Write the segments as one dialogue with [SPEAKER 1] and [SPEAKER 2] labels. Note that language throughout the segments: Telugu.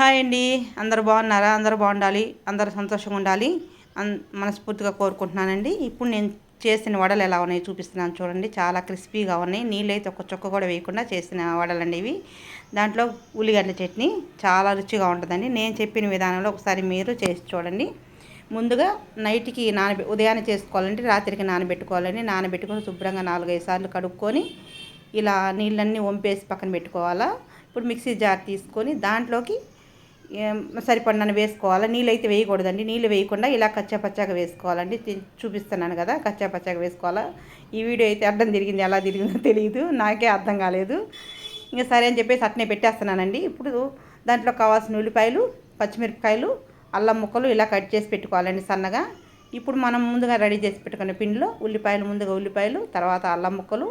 [SPEAKER 1] హాయ్ అండి. అందరు బాగున్నారా? అందరు బాగుండాలి. అందరు సంతోషంగా ఉండాలి. అన్ మనస్ఫూర్తిగా కోరుకుంటున్నానండి. ఇప్పుడు నేను చేసిన వడలు ఎలా ఉన్నాయి చూపిస్తున్నాను చూడండి. చాలా క్రిస్పీగా ఉన్నాయి. నీళ్ళు అయితే ఒక చుక్క కూడా వేయకుండా చేసిన వడలండి ఇవి. దాంట్లో ఉల్లిగడ్డ చట్నీ చాలా రుచిగా ఉంటుందండి. నేను చెప్పిన విధానంలో ఒకసారి మీరు చేసి చూడండి. ముందుగా నైట్కి నానబె ఉదయాన్నే చేసుకోవాలంటే రాత్రికి నానబెట్టుకోవాలండి. నానబెట్టుకొని శుభ్రంగా నాలుగైదు సార్లు కడుక్కొని ఇలా నీళ్ళన్నీ వంపేసి పక్కన పెట్టుకోవాలా. ఇప్పుడు మిక్సీ జార్ తీసుకొని దాంట్లోకి సరిపడినని వేసుకోవాలి? నీళ్ళు అయితే వేయకూడదండి. నీళ్ళు వేయకుండా ఇలా కచ్చాపచ్చాగా వేసుకోవాలండి. చూపిస్తున్నాను కదా కచ్చాపచ్చాగా వేసుకోవాలా? ఈ వీడియో అయితే అర్థం తిరిగింది ఎలా తిరిగిందో తెలియదు నాకే అర్థం కాలేదు. ఇంకా సరే అని చెప్పేసి అట్నే పెట్టేస్తున్నానండి. ఇప్పుడు దాంట్లో కావాల్సిన ఉల్లిపాయలు పచ్చిమిరపకాయలు అల్లం ముక్కలు ఇలా కట్ చేసి పెట్టుకోవాలండి సన్నగా. ఇప్పుడు మనం ముందుగా రెడీ చేసి పెట్టుకున్న పిండిలో ఉల్లిపాయలు ముందుగా ఉల్లిపాయలు తర్వాత అల్లం ముక్కలు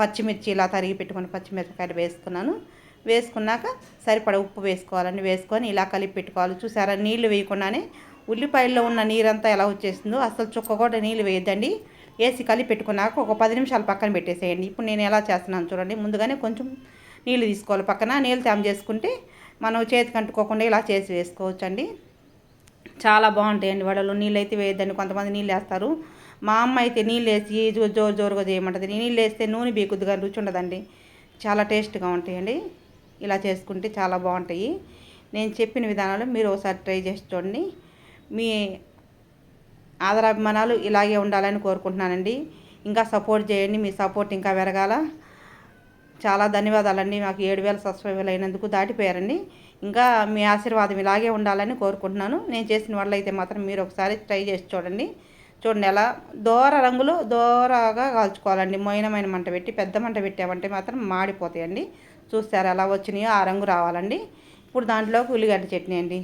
[SPEAKER 1] పచ్చిమిర్చి ఇలా తరిగి పెట్టుకుని పచ్చిమిరపకాయలు వేసుకున్నాను వేసుకున్నాక సరిపడ ఉప్పు వేసుకోవాలండి. వేసుకొని ఇలా కలిపి పెట్టుకోవాలి. చూసారా? నీళ్ళు వేయకుండానే ఉల్లిపాయల్లో ఉన్న నీరంతా ఎలా వచ్చేసిందో అసలు చుక్క కూడా నీళ్ళు వేయద్దండి. వేసి కలిపి పెట్టుకున్నాక ఒక పది నిమిషాలు పక్కన పెట్టేసేయండి. ఇప్పుడు నేను ఎలా చేస్తున్నాను చూడండి. ముందుగానే కొంచెం నీళ్ళు తీసుకోవాలి పక్కన. నీళ్ళు తేమ చేసుకుంటే మనం చేతికి అంటుకోకుండా ఇలా చేసి వేసుకోవచ్చండి. చాలా బాగుంటాయండి వడలు. నీళ్ళు అయితే వేయద్దండి. కొంతమంది నీళ్ళు వేస్తారు. మా అమ్మ అయితే నీళ్ళు వేసి జోరు జోరుగా చేయమంటుంది. నీళ్ళు వేస్తే నూనె బీకుద్దుగా రుచి ఉండదండి. చాలా టేస్ట్గా ఉంటాయండి. ఇలా చేసుకుంటే చాలా బాగుంటాయి. నేను చెప్పిన విధానంలో మీరు ఒకసారి ట్రై చేసి చూడండి. మీ ఆదరాభిమానాలు ఇలాగే ఉండాలని కోరుకుంటున్నానండి. ఇంకా సపోర్ట్ చేయండి మీ సపోర్ట్ ఇంకా పెరగాల. చాలా ధన్యవాదాలండి. మాకు ఏడు వేల సబ్స్క్రైబర్లు అయినందుకు దాటిపోయారండి. ఇంకా మీ ఆశీర్వాదం ఇలాగే ఉండాలని కోరుకుంటున్నాను. నేను చేసిన వాళ్ళు అయితే మాత్రం మీరు ఒకసారి ట్రై చేసి చూడండి. చూడండి ఎలా దోర రంగులు దోరగా కాల్చుకోవాలండి. మొయినమైన మంట పెట్టి పెద్ద మంట పెట్టామంటే మాత్రం మాడిపోతాయండి. చూస్తారు ఎలా వచ్చినాయో ఆ రంగు రావాలండి. ఇప్పుడు దాంట్లోకి ఉల్లిగడ్డ చట్నీ అండి.